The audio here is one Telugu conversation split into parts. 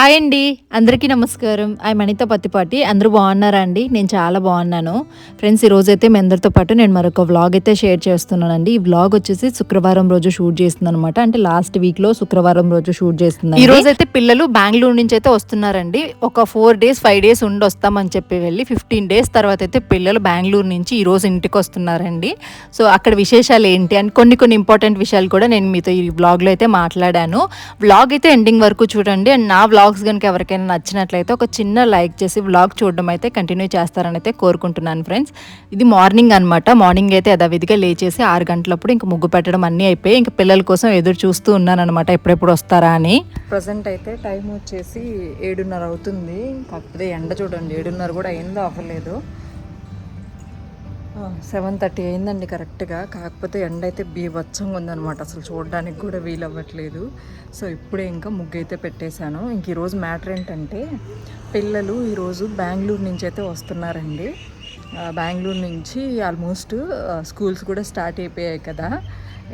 హాయ్ అండి. అందరికీ నమస్కారం. ఐ మణిత పత్తిపాటి అందరూ బాగున్నారా అండి? నేను చాలా బాగున్నాను. ఫ్రెండ్స్ ఈ రోజు అయితే మీ అందరితో పాటు నేను మరొక వ్లాగ్ అయితే షేర్ చేస్తున్నానండి. ఈ వ్లాగ్ వచ్చేసి శుక్రవారం రోజు షూట్ చేస్తుంది అనమాట అంటే లాస్ట్ వీక్లో శుక్రవారం రోజు షూట్ చేస్తుంది ఈ రోజైతే పిల్లలు బెంగళూరు నుంచి అయితే వస్తున్నారండి. ఒక ఫోర్ డేస్ ఫైవ్ డేస్ ఉండి వస్తామని చెప్పి వెళ్ళి ఫిఫ్టీన్ డేస్ తర్వాత అయితే పిల్లలు బెంగళూరు నుంచి ఈ రోజు ఇంటికి వస్తున్నారండి. సో అక్కడ విశేషాలు ఏంటి? అని కొన్ని కొన్ని ఇంపార్టెంట్ విషయాలు కూడా నేను మీతో ఈ వ్లాగ్లో అయితే మాట్లాడాను. వ్లాగ్ అయితే ఎండింగ్ వరకు చూడండి. అండ్ నా వ్లాగ్స్ కనుక ఎవరికైనా నచ్చినట్లయితే ఒక చిన్న లైక్ చేసి వ్లాగ్ చూడడం అయితే కంటిన్యూ చేస్తారని అయితే కోరుకుంటున్నాను ఫ్రెండ్స్. ఇది మార్నింగ్ అనమాట మార్నింగ్ అయితే యథావిధిగా లేచేసి ఆరు గంటలప్పుడు ఇంక ముగ్గు పెట్టడం అన్నీ అయిపోయి ఇంకా పిల్లల కోసం ఎదురు చూస్తూ ఉన్నాను అనమాట ఎప్పుడెప్పుడు వస్తారా అని. ప్రజెంట్ అయితే టైం వచ్చేసి ఏడున్నర అవుతుంది. కాకపోతే ఎండ చూడండి ఏడున్నర కూడా అయిందో అవ్వలేదు సెవెన్ థర్టీ అయిందండి కరెక్ట్గా కాకపోతే ఎండ అయితే బీభత్సంగా ఉందన్నమాట. అసలు చూడడానికి కూడా వీలు అవ్వట్లేదు. సో ఇప్పుడే ఇంకా ముగ్గు అయితే పెట్టేశాను. ఇంక ఈరోజు మ్యాటర్ ఏంటంటే పిల్లలు ఈరోజు బెంగళూరు నుంచి అయితే వస్తున్నారండి. బెంగళూరు నుంచి ఆల్మోస్ట్ స్కూల్స్ కూడా స్టార్ట్ అయిపోయాయి కదా.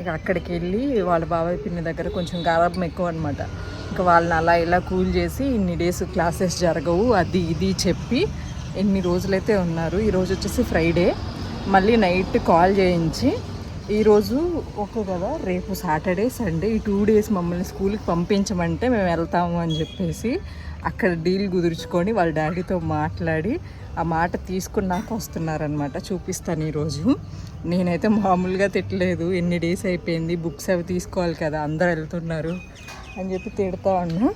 ఇక అక్కడికి వెళ్ళి వాళ్ళ బాబాయ్ పిన్ని దగ్గర కొంచెం గారాబం ఎక్కువ అనమాట ఇంకా వాళ్ళని అలా ఇలా కూల్ చేసి ఇన్ని డేస్ క్లాసెస్ జరగవు అది ఇది చెప్పి ఎన్ని రోజులైతే ఉన్నారు. ఈరోజు వచ్చేసి ఫ్రైడే మళ్ళీ నైట్ కాల్ చేయించి ఈరోజు ఓకే కదా రేపు సాటర్డే సండే ఈ టూ డేస్ మమ్మల్ని స్కూల్కి పంపించమంటే మేము వెళ్తాము అని చెప్పేసి అక్కడ డీల్ కుదుర్చుకొని వాళ్ళ డాడీతో మాట్లాడి ఆ మాట తీసుకున్నాక వస్తున్నారనమాట చూపిస్తాను ఈరోజు నేనైతే మామూలుగా తిట్టలేదు ఎన్ని డేస్ అయిపోయింది బుక్స్ అవి తీసుకోవాలి కదా అందరు వెళ్తున్నారు అని చెప్పి తిడతా ఉన్నా.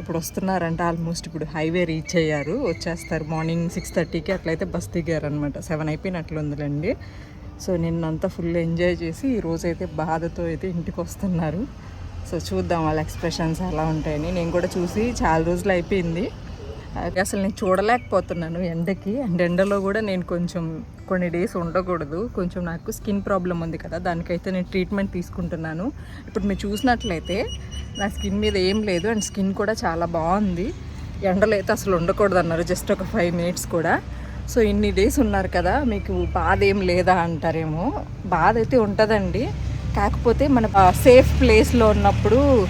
ఇప్పుడు వస్తున్నారంట ఆల్మోస్ట్ ఇప్పుడు హైవే రీచ్ అయ్యారు వచ్చేస్తారు. మార్నింగ్ సిక్స్ థర్టీకి అట్లయితే బస్ దిగారు అనమాట సెవెన్ అయిపోయినట్లుందిలేండి. సో నిన్నంతా ఫుల్ ఎంజాయ్ చేసి ఈ అయితే బాధతో అయితే ఇంటికి వస్తున్నారు. సో చూద్దాం వాళ్ళ ఎక్స్ప్రెషన్స్ ఎలా ఉంటాయని. నేను కూడా చూసి చాలా రోజులు అయిపోయింది. అసలు నేను చూడలేకపోతున్నాను ఎండకి. అండ్ ఎండలో కూడా నేను కొంచెం కొన్ని డేస్ ఉండకూడదు. కొంచెం నాకు స్కిన్ ప్రాబ్లం ఉంది కదా దానికైతే నేను ట్రీట్మెంట్ తీసుకుంటున్నాను. ఇప్పుడు మీరు చూసినట్లయితే నా స్కిన్ మీద ఏం లేదు అండ్ స్కిన్ కూడా చాలా బాగుంది. ఎండలో అయితే అసలు ఉండకూడదు అన్నారు జస్ట్ ఒక ఫైవ్ మినిట్స్ కూడా. సో ఇన్ని డేస్ ఉన్నారు కదా మీకు బాధ ఏం లేదా అంటారేమో. బాధ అయితే ఉంటుందండి. కాకపోతే మన సేఫ్ ప్లేస్లో ఉన్నప్పుడు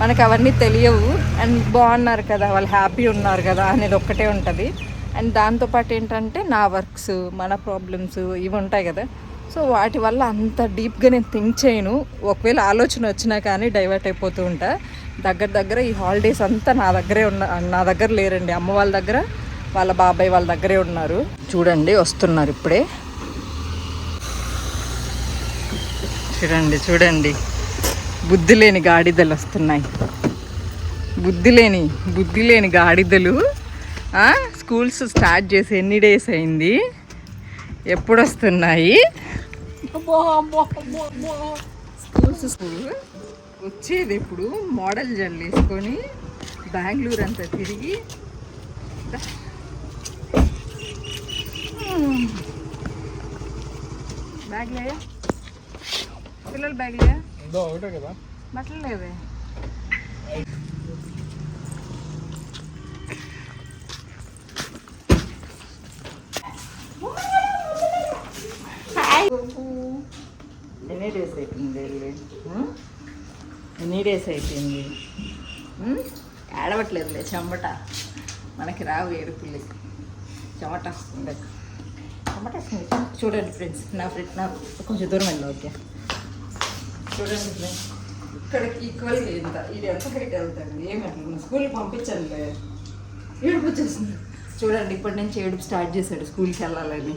మనకు అవన్నీ తెలియవు. అండ్ బాగున్నారు కదా వాళ్ళు హ్యాపీ ఉన్నారు కదా అనేది ఒక్కటే ఉంటుంది. అండ్ దాంతోపాటు ఏంటంటే నా వర్క్స్ మన ప్రాబ్లమ్స్ ఇవి ఉంటాయి కదా. సో వాటి వల్ల అంత డీప్గా నేను థింక్ చేయను. ఒకవేళ ఆలోచన వచ్చినా కానీ డైవర్ట్ అయిపోతూ ఉంటా. దగ్గర దగ్గర ఈ హాలిడేస్ అంతా నా దగ్గరే ఉన్న నా దగ్గర లేరండి. అమ్మ వాళ్ళ దగ్గర వాళ్ళ బాబాయ్ వాళ్ళ దగ్గరే ఉన్నారు. చూడండి వస్తున్నారు ఇప్పుడే. చూడండి చూడండి. బుద్ధి లేని గాడిదలు వస్తున్నాయి. బుద్ధి లేని బుద్ధి లేని గాడిదలు స్కూల్స్ స్టార్ట్ చేసి ఎన్ని డేస్ అయింది? ఎప్పుడు వస్తున్నాయి స్కూల్స్ స్కూల్. వచ్చేది ఇప్పుడు మోడల్ జల్ వేసుకొని బెంగళూరు అంతా తిరిగి. బ్యాగ్ లేయా? బట్టలు లేవే ఎన్ని డేస్ అయిపోయింది వెళ్ళి? ఎన్ని డేస్ అయిపోయింది? ఏడవట్లేదులే చెమట. మనకి రావు ఏడుపులు చెమట వస్తుంది. చెమట వస్తుంది. చూడండి ఫ్రెండ్స్ నా ఫ్రెండ్ నా కొంచెం దూరం వెళ్ళి ఓకే. చూడండి. ఇక్కడికి ఈక్వల్గా ఇది ఎంత హైట్ ఏమి స్కూల్కి పంపించండి. ఏడుపు వచ్చేస్తుంది చూడండి ఇప్పటి నుంచి ఏడుపు స్టార్ట్ చేశాడు స్కూల్కి వెళ్ళాలని.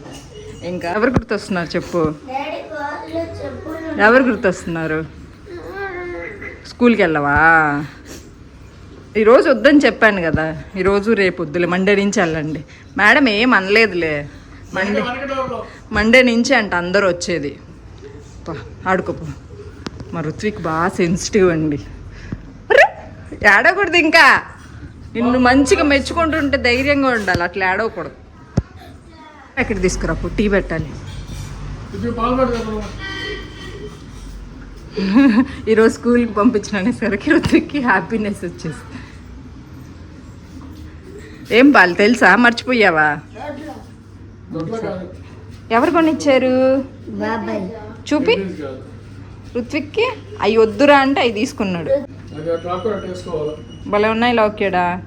ఇంకా ఎవరు గుర్తొస్తున్నారు చెప్పు? ఎవరు గుర్తొస్తున్నారు? స్కూల్కి వెళ్ళవా? ఈరోజు వద్దని చెప్పాను కదా. ఈరోజు రేపు వద్దులే. మండే నుంచి వెళ్ళండి. మేడం ఏం అనలేదులే. మండే మండే నుంచి అంట అందరూ వచ్చేది. పా, ఆడుకోపో. మా ఋత్విక్ బాగా సెన్సిటివ్ అండి. అరే, ఏడవకూడదు ఇంకా. నిన్ను మంచిగా మెచ్చుకుంటుంటే ధైర్యంగా ఉండాలి అట్లా ఏడవకూడదు. ఎక్కడ తీసుకురా పో, టీ పెట్టాలి. ఈరోజు స్కూల్కి పంపించిన అనేసరికి ఋత్విక్కి హ్యాపీనెస్ వచ్చేసి ఏం పాలు తెలుసా? మర్చిపోయావా? ఎవరు కొనిచ్చారు? చూపి. ఋత్విక్కి అవి వద్దురా అంటే అవి తీసుకున్నాడు. భలే ఉన్నాయి లౌక్యడా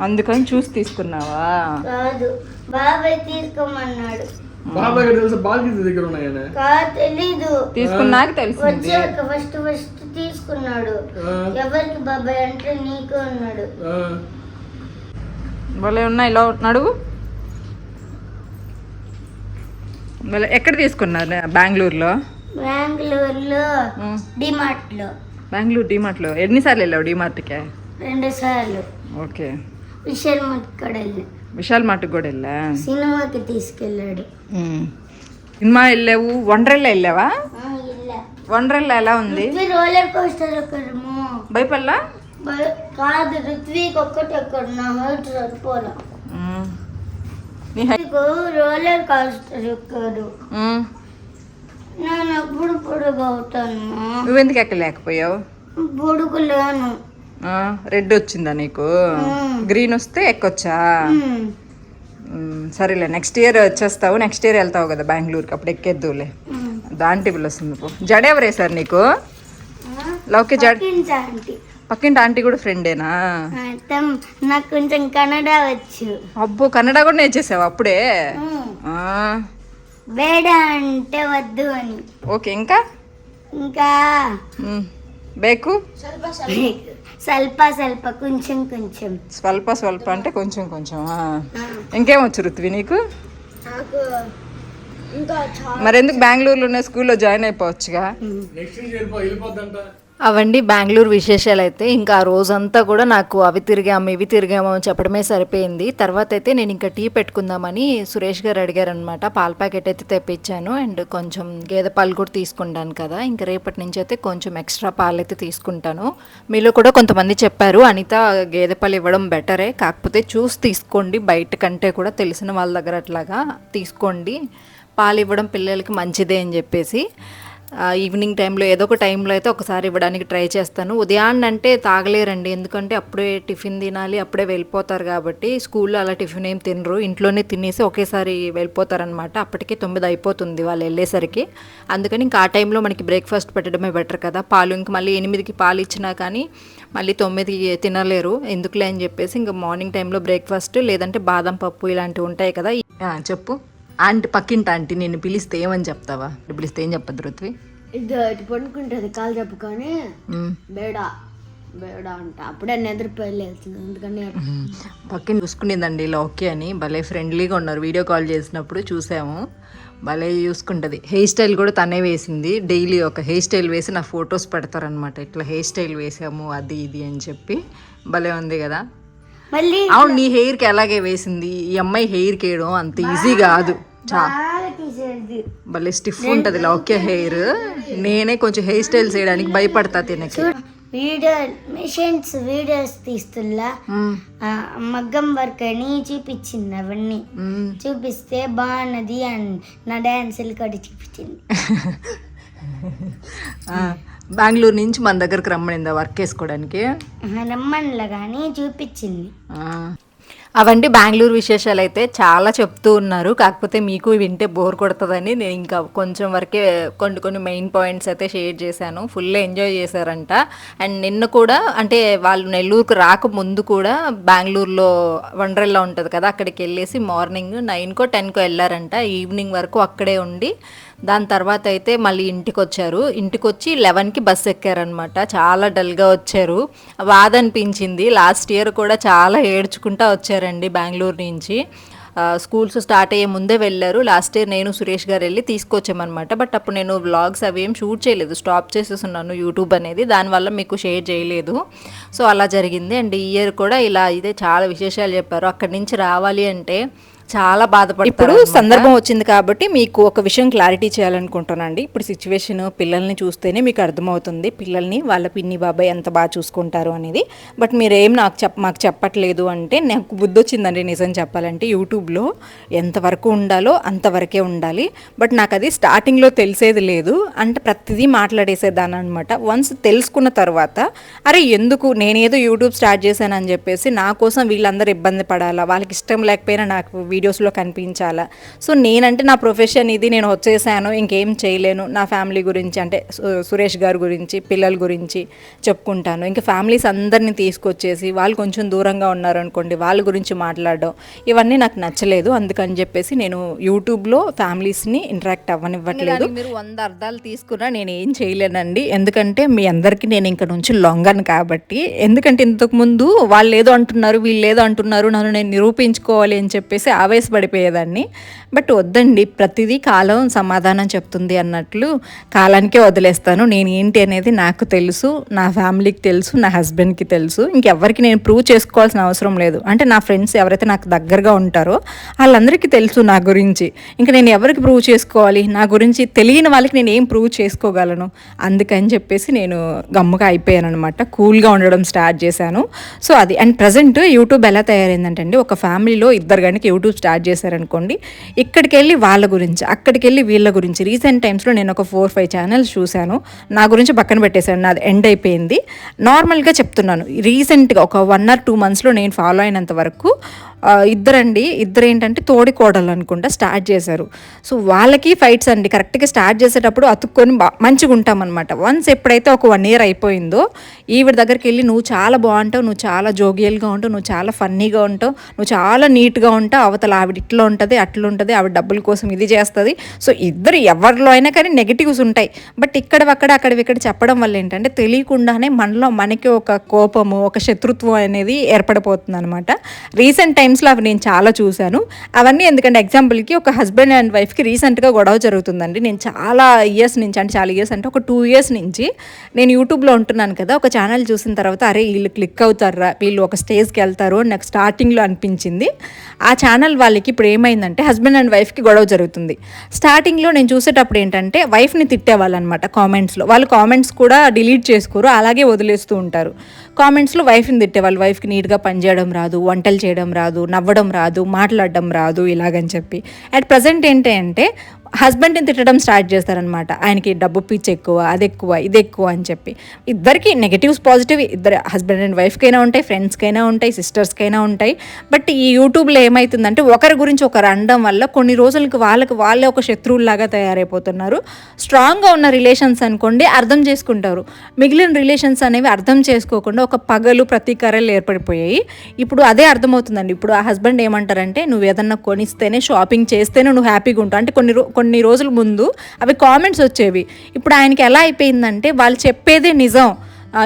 అందుకని చూసి తీసుకున్నావా? కాదు బాబాయ్ తీసుకోమన్నాడు. బాబాయ్ గారు తెలుసా బాల్కి దగ్గర ఉన్నాయనే? కాదు తెలీదు. తీసుకున్నాక తెలిసింది. ఫస్ట్ ఫస్ట్ తీసుకున్నాడు. ఎవరికి బాబాయ్ అంటే నీకు అన్నాడు. ఆ. భలే ఉన్నాయి లో నడువు భలే ఎక్కడ తీసుకున్నారు? బెంగళూరులో? బెంగళూరులో. డిమార్ట్లో బెంగళూరు డిమార్ట్లో. ఎన్నిసార్లు వెళ్ళావు డిమార్ట్కి? రెండు సార్లు ఓకే. విశాల్ ఇక్కడ వెళ్ళి. విశాల్ మార్ట్కి కూడా వెళ్ళా? సినిమాకి తీసుకెళ్ళాడు. సినిమా వెళ్ళావు? వండరెల్లా వెళ్ళావా? వండరెల్లా ఎలా ఉంది? రోలర్ కోస్టర్ ఎక్కడము భయపల్లా బ- కాదు రుత్వికి ఒక్కటి ఎక్కడ నా హైట్ సరిపోలా రోలర్ కోస్టర్ ఎక్కడు. నేను ఎప్పుడు పొడుగు అవుతాను. నువ్వెందుకు ఎక్కలేకపోయావు? పొడుగు లేను రెడ్ వచ్చిందా నీకు? గ్రీన్ వస్తే ఎక్కొచ్చా? సరేలే నెక్స్ట్ ఇయర్ వచ్చేస్తావు నెక్స్ట్ ఇయర్ వెళ్తావు కదా బెంగళూరుకి అప్పుడు ఎక్కేద్దులే. దాంటి బిల్ వస్తుంది పో. జడ ఎవరు వేశారు నీకు? లౌకి జడ పక్కింటి ఆంటీ కూడా ఫ్రెండేనా? నాకు కొంచెం కన్నడ వచ్చు. అబ్బో కన్నడ కూడా నేర్చేసావు అప్పుడే? బేడ అంటే వద్దు అని. ఓకే ఇంకా? ఇంకా? ఉమ్, బేకు? స్వల్ప స్వల్ప కొంచెం కొంచెం. స్వల్ప స్వల్ప అంటే కొంచెం కొంచెం. ఇంకేం వచ్చు రుత్వి నీకు? నాకు ఇంకా చాలా మరి ఎందుకు బెంగళూరులోనే స్కూల్లో జాయిన్ అయిపోవచ్చుగా? అవండి బెంగళూరు విశేషాలు అయితే ఇంకా ఆ రోజంతా కూడా నాకు అవి తిరిగాము ఇవి తిరిగాము అని చెప్పడమే సరిపోయింది. తర్వాత అయితే నేను ఇంకా టీ పెట్టుకుందామని సురేష్ గారు అడిగారనమాట పాల ప్యాకెట్ అయితే తెప్పించాను అండ్ కొంచెం గేదె పాలు కూడా తీసుకుంటాను కదా ఇంకా రేపటి నుంచి అయితే కొంచెం ఎక్స్ట్రా పాలు అయితే తీసుకుంటాను. మీలో కూడా కొంతమంది చెప్పారు అనిత గేదె పాలు ఇవ్వడం బెటరే కాకపోతే చూసి తీసుకోండి బయట కంటే కూడా తెలిసిన వాళ్ళ దగ్గర అట్లాగా తీసుకోండి. పాలు ఇవ్వడం పిల్లలకి మంచిదే అని చెప్పేసి. ఈవినింగ్ టైంలో ఏదో ఒక టైంలో అయితే ఒకసారి ఇవ్వడానికి ట్రై చేస్తాను. ఉదయాన్నంటే అంటే తాగలేరండి. ఎందుకంటే అప్పుడే టిఫిన్ తినాలి అప్పుడే వెళ్ళిపోతారు కాబట్టి స్కూల్లో అలా టిఫిన్ ఏం తినరు. ఇంట్లోనే తినేసి ఒకేసారి వెళ్ళిపోతారనమాట అప్పటికే తొమ్మిది అయిపోతుంది వాళ్ళు వెళ్ళేసరికి. అందుకని ఇంకా ఆ టైంలో మనకి బ్రేక్ఫాస్ట్ పెట్టడమే బెటర్ కదా. పాలు ఇంక మళ్ళీ ఎనిమిదికి పాలు ఇచ్చినా కానీ మళ్ళీ తొమ్మిది తినలేరు. ఎందుకులే అని చెప్పేసి ఇంకా మార్నింగ్ టైంలో బ్రేక్ఫాస్ట్ లేదంటే బాదం పప్పు ఇలాంటివి ఉంటాయి కదా. చెప్పు. ఆంటీ పక్కింటి ఆంటీ నేను పిలిస్తే ఏమని చెప్తావా? పిలిస్తే ఏం చెప్పద్దు రుత్వి? ఇది ఇటు పడుకుంటుంది కాలు చెప్పుకొని బేడ బేడ అంట. అప్పుడే నిద్రపోయి వెళ్తుంది అందుకని పక్కన చూసుకునేదండి ఇలా ఓకే అని. భలే ఫ్రెండ్లీగా ఉన్నారు వీడియో కాల్ చేసినప్పుడు చూసాము. భలే చూసుకుంటుంది. హెయిర్ స్టైల్ కూడా తనే వేసింది. డైలీ ఒక హెయిర్ స్టైల్ వేసి నా ఫొటోస్ పెడతారనమాట ఇట్లా హెయిర్ స్టైల్ వేసాము అది ఇది అని చెప్పి. భలే ఉంది కదా. మళ్ళీ అవును నీ హెయిర్కి అలాగే వేసింది? ఈ అమ్మాయి హెయిర్కి వేయడం అంత ఈజీ కాదు. భలే స్టిఫ్ ఉంటుంది ఓకే హెయిర్ నేనే కొంచెం హెయిర్ స్టైల్స్ వేయడానికి భయపడతా తినకి. వీడియో మిషన్స్ వీడియోస్ తీస్తుల్లా. మగ్గం వర్క్ అని చూపించింది అవన్నీ. చూపిస్తే బాగున్నది అని నా డ్యాన్సులు కూడా చూపించింది. బెంగళూరు నుంచి మన దగ్గరకు రమ్మనిందా వర్క్ వేసుకోవడానికి? రమ్మన్లా కానీ చూపించింది. అవండి బెంగళూరు విశేషాలు అయితే చాలా చెప్తూ ఉన్నారు. కాకపోతే మీకు వింటే బోర్ కొడుతుందని నేను ఇంకా కొంచెం వరకే కొన్ని కొన్ని మెయిన్ పాయింట్స్ అయితే షేర్ చేశాను. ఫుల్ ఎంజాయ్ చేశారంట. అండ్ నిన్న కూడా అంటే వాళ్ళు నెల్లూరుకు రాకముందు కూడా బెంగళూరులో వండర్లా ఉంటుంది కదా అక్కడికి వెళ్ళేసి మార్నింగ్ నైన్కో టెన్కో వెళ్ళారంట ఈవినింగ్ వరకు అక్కడే ఉండి దాని తర్వాత అయితే మళ్ళీ ఇంటికి వచ్చారు ఇంటికి వచ్చి లెవెన్కి బస్ ఎక్కారనమాట చాలా డల్గా వచ్చారు. బాధ అనిపించింది లాస్ట్ ఇయర్ కూడా చాలా ఏడ్చుకుంటా వచ్చారండి బెంగళూరు నుంచి. స్కూల్స్ స్టార్ట్ అయ్యే ముందే వెళ్ళారు. లాస్ట్ ఇయర్ నేను సురేష్ గారు వెళ్ళి తీసుకొచ్చామన్నమాట. బట్ అప్పుడు నేను వ్లాగ్స్ అవి ఏం షూట్ చేయలేదు. స్టాప్ చేసేస్తున్నాను యూట్యూబ్ అనేది. దానివల్ల మీకు షేర్ చేయలేదు. సో అలా జరిగింది. అండ్ ఈ ఇయర్ కూడా ఇలా ఇదే చాలా విశేషాలు చెప్పారు. అక్కడి నుంచి రావాలి అంటే చాలా బాధపడి ఇప్పుడు సందర్భం వచ్చింది కాబట్టి మీకు ఒక విషయం క్లారిటీ చేయాలనుకుంటున్నానండి. ఇప్పుడు సిచ్యువేషన్ పిల్లల్ని చూస్తేనే మీకు అర్థమవుతుంది. పిల్లల్ని వాళ్ళ పిన్ని బాబాయ్ ఎంత బాగా చూసుకుంటారు అనేది. బట్ మీరేం నాకు చెప్ మాకు చెప్పట్లేదు అంటే నాకు బుద్ధి వచ్చిందండి నిజం చెప్పాలంటే. యూట్యూబ్లో ఎంతవరకు ఉండాలో అంతవరకే ఉండాలి. బట్ నాకు అది స్టార్టింగ్లో తెలిసేది లేదు. అంటే ప్రతిదీ మాట్లాడేసేదాన్ని అనమాట వన్స్ తెలుసుకున్న తర్వాత అరే ఎందుకు నేనేదో యూట్యూబ్ స్టార్ట్ చేశానని చెప్పేసి నా కోసం వీళ్ళందరూ ఇబ్బంది పడాలా? వాళ్ళకి ఇష్టం లేకపోయినా నాకు వీడియోస్లో కనిపించాలా. సో నేనంటే నా ప్రొఫెషన్ ఇది నేను వచ్చేసాను ఇంకేం చేయలేను. నా ఫ్యామిలీ గురించి అంటే సు- సురేష్ గారి గురించి పిల్లల గురించి చెప్పుకుంటాను. ఇంకా ఫ్యామిలీస్ అందరినీ తీసుకొచ్చేసి వాళ్ళు కొంచెం దూరంగా ఉన్నారు అనుకోండి వాళ్ళ గురించి మాట్లాడడం ఇవన్నీ నాకు నచ్చలేదు. అందుకని చెప్పేసి నేను యూట్యూబ్లో ఫ్యామిలీస్ని ఇంటరాక్ట్ అవ్వనివ్వట్లేదు. మీరు వంద అర్థాలు తీసుకున్నా నేను ఏం చేయలేనండి. ఎందుకంటే మీ అందరికీ నేను ఇంక నుంచి లొంగను కాబట్టి. ఎందుకంటే ఇంతకుముందు వాళ్ళు ఏదో అంటున్నారు వీళ్ళు ఏదో అంటున్నారు నన్ను నేను నిరూపించుకోవాలి అని చెప్పేసి ఆవేశపడిపోయేదాన్ని. బట్ వద్దండి ప్రతిదీ కాలం సమాధానం చెప్తుంది అన్నట్లు కాలానికే వదిలేస్తాను. నేను ఏంటి అనేది నాకు తెలుసు నా ఫ్యామిలీకి తెలుసు నా హస్బెండ్కి తెలుసు. ఇంకెవ్వరికి నేను ప్రూవ్ చేసుకోవాల్సిన అవసరం లేదు. అంటే నా ఫ్రెండ్స్ ఎవరైతే నాకు దగ్గరగా ఉంటారో వాళ్ళందరికీ తెలుసు నా గురించి. ఇంకా నేను ఎవరికి ప్రూవ్ చేసుకోవాలి? నా గురించి తెలియని వాళ్ళకి నేను ఏం ప్రూవ్ చేసుకోగలను? అందుకని చెప్పేసి నేను గమ్ముగా అయిపోయాను అనమాట కూల్గా ఉండడం స్టార్ట్ చేశాను. సో అది అండ్ ప్రజెంట్ యూట్యూబ్ ఎలా తయారైందంటే అండి ఒక ఫ్యామిలీలో ఇద్దరు కనుక యూట్యూబ్ స్టార్ట్ చేశారనుకోండి ఇక్కడికి వెళ్ళి వాళ్ళ గురించి అక్కడికి వెళ్ళి వీళ్ళ గురించి రీసెంట్ టైమ్స్లో నేను ఒక ఫోర్ ఫైవ్ ఛానల్స్ చూశాను. నా గురించి పక్కన పెట్టేశాను నాది ఎండ్ అయిపోయింది. నార్మల్గా చెప్తున్నాను రీసెంట్గా ఒక వన్ ఆర్ టూ మంత్స్లో నేను ఫాలో అయినంత వరకు ఇద్దరండి. ఇద్దరు ఏంటంటే తోడి కోడలు అనుకుంటా స్టార్ట్ చేశారు. సో వాళ్ళకి ఫైట్స్ అండి. కరెక్ట్గా స్టార్ట్ చేసేటప్పుడు అతుక్కొని మంచిగా ఉంటామన్నమాట. వన్స్ ఎప్పుడైతే ఒక వన్ ఇయర్ అయిపోయిందో ఈవిడ దగ్గరికి వెళ్ళి నువ్వు చాలా బాగుంటావు. నువ్వు చాలా జోగియల్గా ఉంటావు. నువ్వు చాలా ఫన్నీగా ఉంటావు. నువ్వు చాలా నీట్గా ఉంటావు. అవతల ఆవిడ ఇట్లా ఉంటుంది అట్లా ఉంటుంది ఆవిడ డబ్బుల కోసం ఇది చేస్తుంది. సో ఇద్దరు ఎవరిలో అయినా కానీ నెగిటివ్స్ ఉంటాయి. బట్ ఇక్కడ అక్కడ అక్కడ ఇక్కడ చెప్పడం వల్ల ఏంటంటే తెలియకుండానే మనలో మనకి ఒక కోపము ఒక శత్రుత్వం అనేది ఏర్పడిపోతుంది అనమాట రీసెంట్ టైమ్స్లో అవి నేను చాలా చూశాను. అవన్నీ ఎందుకంటే ఎగ్జాంపుల్కి ఒక హస్బెండ్ అండ్ వైఫ్కి రీసెంట్గా గొడవ జరుగుతుందండి. నేను చాలా ఇయర్స్ నుంచి అంటే చాలా ఇయర్స్ అంటే ఒక టూ ఇయర్స్ నుంచి నేను యూట్యూబ్లో ఉంటున్నాను కదా ఒక ఛానల్ చూసిన తర్వాత అరే వీళ్ళు క్లిక్ అవుతారా వీళ్ళు ఒక స్టేజ్కి వెళ్తారు అని నాకు స్టార్టింగ్లో అనిపించింది. ఆ ఛానల్ వాళ్ళకి ఇప్పుడు ఏమైందంటే హస్బెండ్ అండ్ వైఫ్కి గొడవ జరుగుతుంది. స్టార్టింగ్లో నేను చూసేటప్పుడు ఏంటంటే వైఫ్ని తిట్టేవాళ్ళు అనమాట కామెంట్స్లో. వాళ్ళు కామెంట్స్ కూడా డిలీట్ చేసుకోరు అలాగే వదిలేస్తూ ఉంటారు. కామెంట్స్లో వైఫ్ని తిట్టేవాళ్ళు. వైఫ్కి నీట్గా పనిచేయడం రాదు వంటలు చేయడం రాదు నవ్వడం రాదు మాట్లాడడం రాదు ఇలాగని చెప్పి. అట్ ప్రజెంట్ ఏంటి అంటే హస్బెండ్ని తిట్టడం స్టార్ట్ చేస్తారనమాట ఆయనకి డబ్బు పిచ్చి ఎక్కువ అది ఎక్కువ ఇది ఎక్కువ అని చెప్పి. ఇద్దరికి నెగటివ్స్ పాజిటివ్ ఇద్దరు హస్బెండ్ అండ్ వైఫ్కైనా ఉంటాయి ఫ్రెండ్స్కైనా ఉంటాయి సిస్టర్స్కైనా ఉంటాయి. బట్ ఈ యూట్యూబ్లో ఏమవుతుందంటే ఒకరి గురించి ఒకరు అనడం వల్ల కొన్ని రోజులకి వాళ్ళకి వాళ్ళే ఒక శత్రువులాగా తయారైపోతున్నారు. స్ట్రాంగ్గా ఉన్న రిలేషన్స్ అనుకోండి అర్థం చేసుకుంటారు. మిగిలిన రిలేషన్స్ అనేవి అర్థం చేసుకోకుండా ఒక పగలు ప్రతీకారాలు ఏర్పడిపోయాయి. ఇప్పుడు అదే అర్థమవుతుందండి. ఇప్పుడు ఆ హస్బెండ్ ఏమంటారంటే నువ్వు ఏదన్నా కొనిస్తేనే షాపింగ్ చేస్తేనే నువ్వు హ్యాపీగా ఉంటావు. అంటే కొన్ని రో కొన్ని రోజుల ముందు అవి కామెంట్స్ వచ్చేవి. ఇప్పుడు ఆయనకి ఎలా అయిపోయిందంటే వాళ్ళు చెప్పేదే నిజం.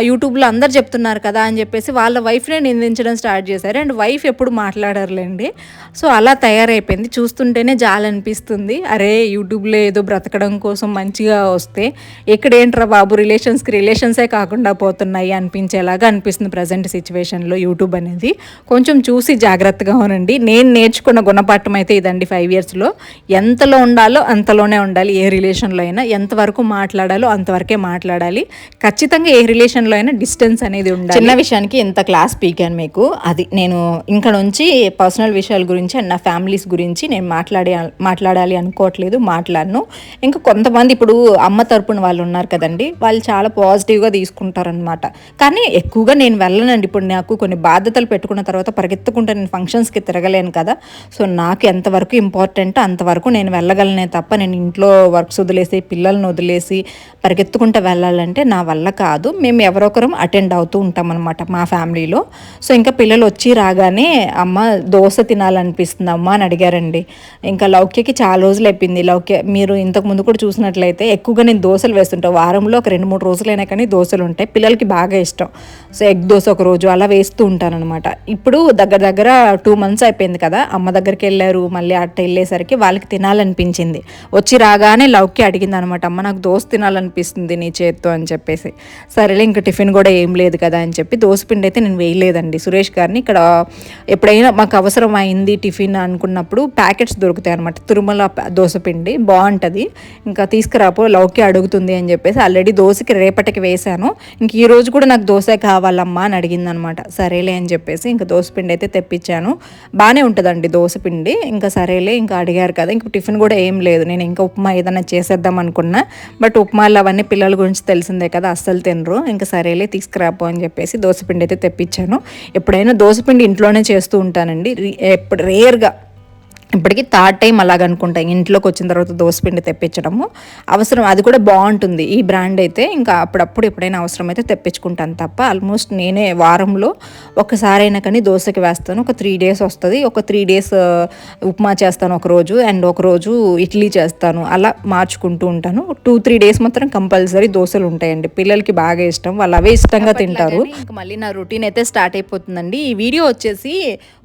యూట్యూబ్లో అందరు చెప్తున్నారు కదా అని చెప్పేసి వాళ్ళ వైఫ్నే నిందించడం స్టార్ట్ చేశారు. అండ్ వైఫ్ ఎప్పుడు మాట్లాడరులేండి. సో అలా తయారైపోయింది. చూస్తుంటేనే జాలనిపిస్తుంది అరే యూట్యూబ్లో ఏదో బ్రతకడం కోసం మంచిగా వస్తే ఇక్కడేంట్రా బాబు రిలేషన్స్కి రిలేషన్సే కాకుండా పోతున్నాయి అనిపించేలాగా అనిపిస్తుంది ప్రజెంట్ సిచ్యువేషన్లో యూట్యూబ్ అనేది. కొంచెం చూసి జాగ్రత్తగా ఉనండి నేను నేర్చుకున్న గుణపాఠం అయితే ఇదండి ఫైవ్ ఇయర్స్లో. ఎంతలో ఉండాలో అంతలోనే ఉండాలి. ఏ రిలేషన్లో అయినా ఎంతవరకు మాట్లాడాలో అంతవరకే మాట్లాడాలి. ఖచ్చితంగా ఏ రిలేషన్ రిలేషన్లో అయినా డిస్టెన్స్ అనేది ఉండాలి. చిన్న విషయానికి ఎంత క్లాస్ పీకాను మీకు. అది నేను ఇంకా నుంచి పర్సనల్ విషయాల గురించి అండ్ నా ఫ్యామిలీస్ గురించి నేను మాట్లాడే మాట్లాడాలి అనుకోవట్లేదు మాట్లాడను. ఇంకా కొంతమంది ఇప్పుడు అమ్మ తరపున వాళ్ళు ఉన్నారు కదండి వాళ్ళు చాలా పాజిటివ్గా తీసుకుంటారనమాట కానీ ఎక్కువగా నేను వెళ్ళనండి. ఇప్పుడు నాకు కొన్ని బాధ్యతలు పెట్టుకున్న తర్వాత పరిగెత్తుకుంటే నేను ఫంక్షన్స్కి తిరగలేను కదా. సో నాకు ఎంతవరకు ఇంపార్టెంట్ అంతవరకు నేను వెళ్ళగలనే తప్ప నేను ఇంట్లో వర్క్స్ వదిలేసి పిల్లల్ని వదిలేసి పరిగెత్తుకుంటూ వెళ్ళాలంటే నా వల్ల కాదు. మేము ఎవరొకరం అటెండ్ అవుతూ ఉంటాం అనమాట మా ఫ్యామిలీలో. సో ఇంకా పిల్లలు వచ్చి రాగానే అమ్మ దోశ తినాలనిపిస్తుంది అమ్మ అని అడిగారండి. ఇంకా లౌక్యకి చాలా రోజులు అయిపోయింది లౌక్య మీరు ఇంతకు ముందు కూడా చూసినట్లయితే ఎక్కువగా నేను దోశలు వేస్తుంటాను వారంలో ఒక రెండు మూడు రోజులైనా కానీ దోశలు ఉంటాయి పిల్లలకి బాగా ఇష్టం. సో ఎగ్ దోశ ఒక రోజు అలా వేస్తూ ఉంటాను అనమాట ఇప్పుడు దగ్గర దగ్గర టూ మంత్స్ అయిపోయింది కదా అమ్మ దగ్గరికి వెళ్ళారు మళ్ళీ అట్ట వెళ్ళేసరికి వాళ్ళకి తినాలనిపించింది. వచ్చి రాగానే లవ్కి అడిగింది అనమాట అమ్మ నాకు దోశ తినాలనిపిస్తుంది నీ చేత్తో అని చెప్పేసి. సరేలే ఇంకా టిఫిన్ కూడా ఏం లేదు కదా అని చెప్పి దోశపిండి అయితే నేను వేయలేదండి. సురేష్ గారిని ఇక్కడ ఎప్పుడైనా మాకు అవసరం అయింది టిఫిన్ అనుకున్నప్పుడు ప్యాకెట్స్ దొరుకుతాయి అనమాట తిరుమల దోశ దోశపిండి బాగుంటుంది. ఇంకా తీసుకురాపో లవ్కి అడుగుతుంది అని చెప్పేసి ఆల్రెడీ దోశకి రేపటికి వేశాను. ఇంక ఈ రోజు కూడా నాకు దోశ కావాలి కావాలమ్మా అని అడిగిందనమాట. సరేలే అని చెప్పేసి ఇంకా దోశపిండి అయితే తెప్పించాను. బాగానే ఉంటుందండి దోశపిండి ఇంకా సరేలే ఇంకా అడిగారు కదా ఇంక టిఫిన్ కూడా ఏం లేదు. నేను ఇంకా ఉప్మా ఏదైనా చేసేద్దాం అనుకున్నా. బట్ ఉప్మాలు అవన్నీ పిల్లల గురించి తెలిసిందే కదా అస్సలు తినరు. ఇంకా సరేలే తీసుకురాపో అని చెప్పేసి దోశపిండి అయితే తెప్పించాను. ఎప్పుడైనా దోశపిండి ఇంట్లోనే చేస్తూ ఉంటానండి. రి- ఎప్పుడు రేర్గా ఇప్పటికి థర్డ్ టైం అలాగ అనుకుంటా ఇంట్లోకి వచ్చిన తర్వాత దోసపిండి తెప్పించడము. అవసరం అది కూడా బాగుంటుంది. ఈ బ్రాండ్ అయితే ఇంకా అప్పుడప్పుడు ఎప్పుడైనా అవసరం అయితే తెప్పించుకుంటాను తప్ప ఆల్మోస్ట్ నేనే వారంలో ఒకసారి అయినా కానీ దోశకి వేస్తాను. ఒక త్రీ డేస్ వస్తుంది. ఒక త్రీ డేస్ ఉప్మా చేస్తాను ఒక రోజు అండ్ ఒక రోజు ఇడ్లీ చేస్తాను. అలా మార్చుకుంటూ ఉంటాను. టూ త్రీ డేస్ మాత్రం కంపల్సరీ దోశలు ఉంటాయండి. పిల్లలకి బాగా ఇష్టం. వాళ్ళు అవే ఇష్టంగా తింటారు. ఇంకా మళ్ళీ నా రొటీన్ అయితే స్టార్ట్ అయిపోతుందండి. ఈ వీడియో వచ్చేసి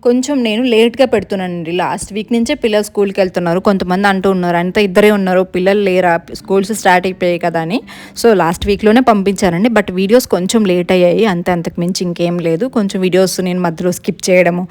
కొంచెం నేను లేట్గా పెడుతున్నానండి. లాస్ట్ వీక్ నుంచే పిల్లలు స్కూల్కి వెళ్తున్నారు. కొంతమంది అంటూ ఉన్నారు అంతా ఇద్దరే ఉన్నారు పిల్లలు లేరా? స్కూల్స్ స్టార్ట్ అయిపోయాయి కదా అని. సో లాస్ట్ వీక్లోనే పంపించానండి బట్ వీడియోస్ కొంచెం లేట్ అయ్యాయి. అంతే అంతకు మించి ఇంకేం లేదు. కొంచెం వీడియోస్ నేను మధ్యలో స్కిప్ చేయడము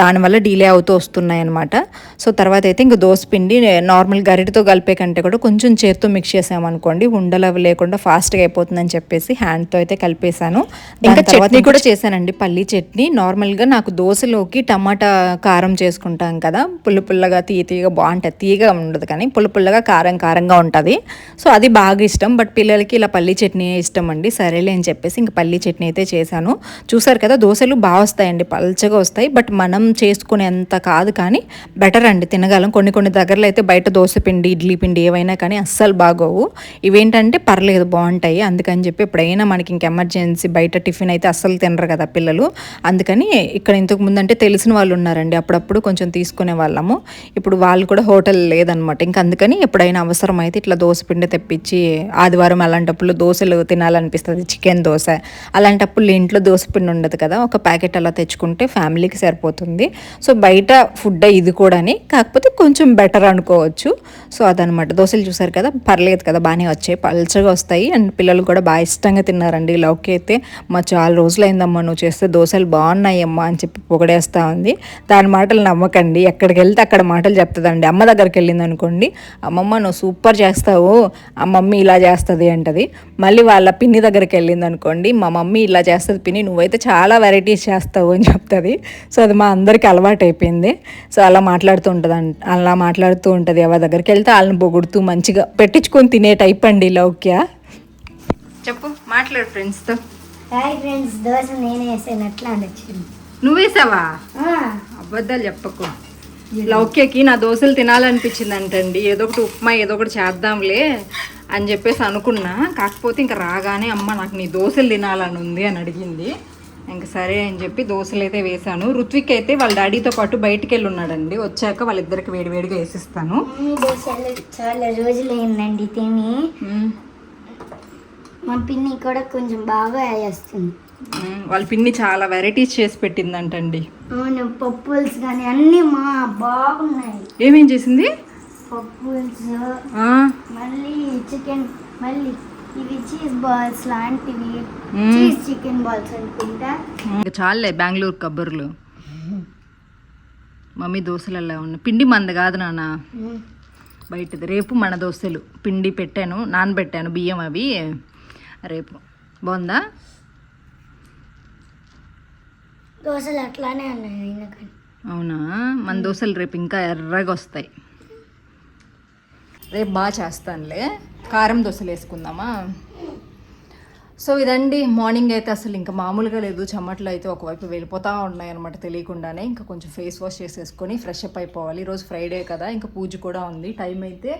దానివల్ల డిలే అవుతూ వస్తున్నాయి అనమాట సో తర్వాత అయితే ఇంకా దోశ పిండి నార్మల్ గరిటతో కలిపే కంటే కూడా కొంచెం చేత్తో మిక్స్ చేసామనుకోండి ఉండలు అవి లేకుండా ఫాస్ట్గా అయిపోతుందని చెప్పేసి హ్యాండ్తో అయితే కలిపేశాను. ఇంకా చట్నీ కూడా చేశానండి పల్లీ చట్నీ. నార్మల్గా నాకు దోశలోకి టమాటా కారం చేసుకుంటాం కదా పుల్ల పుల్లగా తీయ తీయగా బాగుంటుంది. తీయగా ఉండదు కానీ పుల్ల పుల్లగా కారం కారంగా ఉంటుంది. సో అది బాగా ఇష్టం. బట్ పిల్లలకి ఇలా పల్లీ చట్నీ ఇష్టం అండి. సరేలే అని చెప్పేసి ఇంక పల్లీ చట్నీ అయితే చేశాను. చూసారు కదా దోశలు బాగా వస్తాయండి. పల్చగా వస్తాయి. బట్ మనం చేసుకునేంత కాదు కానీ బెటర్ అండి. తినగలం. కొన్ని కొన్ని దగ్గరలో అయితే బయట దోశ పిండి ఇడ్లీ పిండి ఏవైనా కానీ అస్సలు బాగోవు. ఇవేంటంటే పర్లేదు బాగుంటాయి. అందుకని చెప్పి ఎప్పుడైనా మనకి ఇంక ఎమర్జెన్సీ బయట టిఫిన్ అయితే అస్సలు తినరు కదా పిల్లలు. అందుకని ఇక్కడ ఇంతకు ముందు అంటే తెలిసిన వాళ్ళు ఉన్నారండి. అప్పుడప్పుడు కొంచెం తీసుకునే వాళ్ళము. ఇప్పుడు వాళ్ళు కూడా హోటల్ లేదనమాట. ఇంక అందుకని ఎప్పుడైనా అవసరం అయితే ఇట్లా దోశ పిండి తెప్పించి ఆదివారం అలాంటప్పుడు దోశలు తినాలనిపిస్తుంది చికెన్ దోశ. అలాంటప్పుడు ఇంట్లో దోశ పిండి ఉండదు కదా ఒక ప్యాకెట్ అలా తెచ్చుకుంటే ఫ్యామిలీకి సరిపోతుంది. సో బయట ఫుడ్ ఇది కూడాని కాకపోతే కొంచెం బెటర్ అనుకోవచ్చు. సో అదనమాట. దోశలు చూసారు కదా పర్లేదు కదా బాగానే వచ్చాయి పల్చగా వస్తాయి. అండ్ పిల్లలు కూడా బాగా ఇష్టంగా తిన్నారండి లవ్కి అయితే. మా చాలా రోజులైందమ్మా నువ్వు చేస్తే దోశలు బాగున్నాయమ్మా అని చెప్పి పొగడేస్తా ఉంది. దాని మాటలు నమ్మకండి ఎక్కడికి వెళ్తే అక్కడ మాటలు చెప్తుందండి. అమ్మ దగ్గరికి వెళ్ళింది అనుకోండి అమ్మమ్మ నువ్వు సూపర్ చేస్తావు ఆ మమ్మీ ఇలా చేస్తుంది అంటది. మళ్ళీ వాళ్ళ పిన్ని దగ్గరికి వెళ్ళింది అనుకోండి మా మమ్మీ ఇలా చేస్తుంది పిన్ని నువ్వైతే చాలా వెరైటీస్ చేస్తావు అని చెప్తుంది. సో అది మా అందరికీ అలవాటు అయిపోయింది సో అలా మాట్లాడుతూ ఉంటుంది అంట అలా మాట్లాడుతూ ఉంటుంది. ఎవరి దగ్గరికి వెళ్తే వాళ్ళని పొగుడుతూ మంచిగా పెట్టించుకొని తినే టైప్ అండి లౌక్య. చెప్పు మాట్లాడు ఫ్రెండ్స్తో. హాయ్ ఫ్రెండ్స్ దోశ నేనే వేసాను నచ్చింది నువ్వేసావా అబద్ధాలు చెప్పకు. లౌక్యకి నా దోశలు తినాలనిపించింది అంటండి ఏదో ఒకటి ఉప్మా ఏదో ఒకటి చేద్దాంలే అని చెప్పేసి అనుకున్నా. కాకపోతే ఇంకా రాగానే అమ్మ నాకు నీ దోశలు తినాలని ఉంది అని అడిగింది. ఇంకా సరే అని చెప్పి దోశలు అయితే వేశాను. రుత్విక్ అయితే వాళ్ళ డాడీతో పాటు బయటికి వెళ్ళి ఉన్నాడండి వచ్చాక వాళ్ళిద్దరికి వేడివేడిగా వేసిస్తాను. దోశలు చాలా రోజులు అయిందండి తిని. మా పిన్ని కూడా కొంచెం బాగా వేస్తుంది. వాళ్ళ పిన్ని చాలా వెరైటీస్ చేసి పెట్టిందంటండి. అవును పప్పుల్స్ కానీ అన్నీ మా బాగున్నాయి. ఏమేం చేసింది? పప్పుల్స్ మళ్ళీ చికెన్ మళ్ళీ ఇవి చీజ్ బాల్స్ లాంటివి. చీజ్ చికెన్ బాల్స్ అనుకుంటా ఇంకా చాలే బెంగళూరు కబుర్లు. మమ్మీ దోశలు అలా ఉన్నాయి పిండి మంద కాదు నాన్న. బయటది. రేపు మన దోశలు. పిండి పెట్టాను నానబెట్టాను బియ్యం అవి. రేపు. బాగుందా? దోశలు అట్లానే ఉన్నాయి అవునా? మన దోశలు రేపు ఇంకా ఎర్రగా వస్తాయి. రేపు బాగా చేస్తానులే. కారం దోశలు వేసుకుందామా? సో ఇదండి మార్నింగ్ అయితే అసలు ఇంకా మామూలుగా లేదు. చెమటలు అయితే ఒకవైపు వెళ్ళిపోతూ ఉన్నాయి అనమాట తెలియకుండానే. ఇంకా కొంచెం ఫేస్ వాష్ చేసేసుకొని ఫ్రెష్ అప్ అయిపోవాలి. ఈరోజు ఫ్రైడే కదా ఇంకా పూజ కూడా ఉంది. టైం అయితే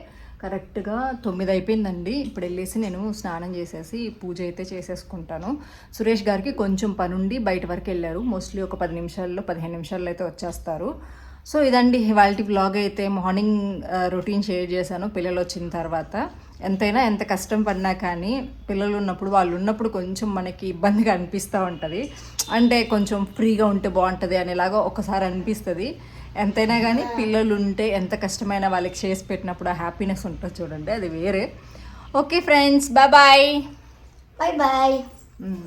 కరెక్ట్గా తొమ్మిది అయిపోయిందండి ఇప్పుడు వెళ్ళేసి నేను స్నానం చేసేసి పూజ అయితే చేసేసుకుంటాను. సురేష్ గారికి కొంచెం పనుండి బయట వరకు వెళ్ళారు మోస్ట్లీ ఒక పది నిమిషాల్లో పదిహేను నిమిషాల్లో అయితే వచ్చేస్తారు. సో ఇదండి ఇవాళ బ్లాగ్ అయితే మార్నింగ్ రొటీన్ షేర్ చేశాను పిల్లలు వచ్చిన తర్వాత. ఎంతైనా ఎంత కష్టం పడినా కానీ పిల్లలు ఉన్నప్పుడు వాళ్ళు ఉన్నప్పుడు కొంచెం మనకి ఇబ్బందిగా అనిపిస్తూ ఉంటుంది. అంటే కొంచెం ఫ్రీగా ఉంటే బాగుంటుంది అనేలాగా ఒకసారి అనిపిస్తుంది. ఎంతైనా కానీ పిల్లలు ఉంటే ఎంత కష్టమైనా వాళ్ళకి చేసి పెట్టినప్పుడు ఆ హ్యాపీనెస్ ఉంటుంది చూడండి అది వేరే. Okay friends bye bye bye bye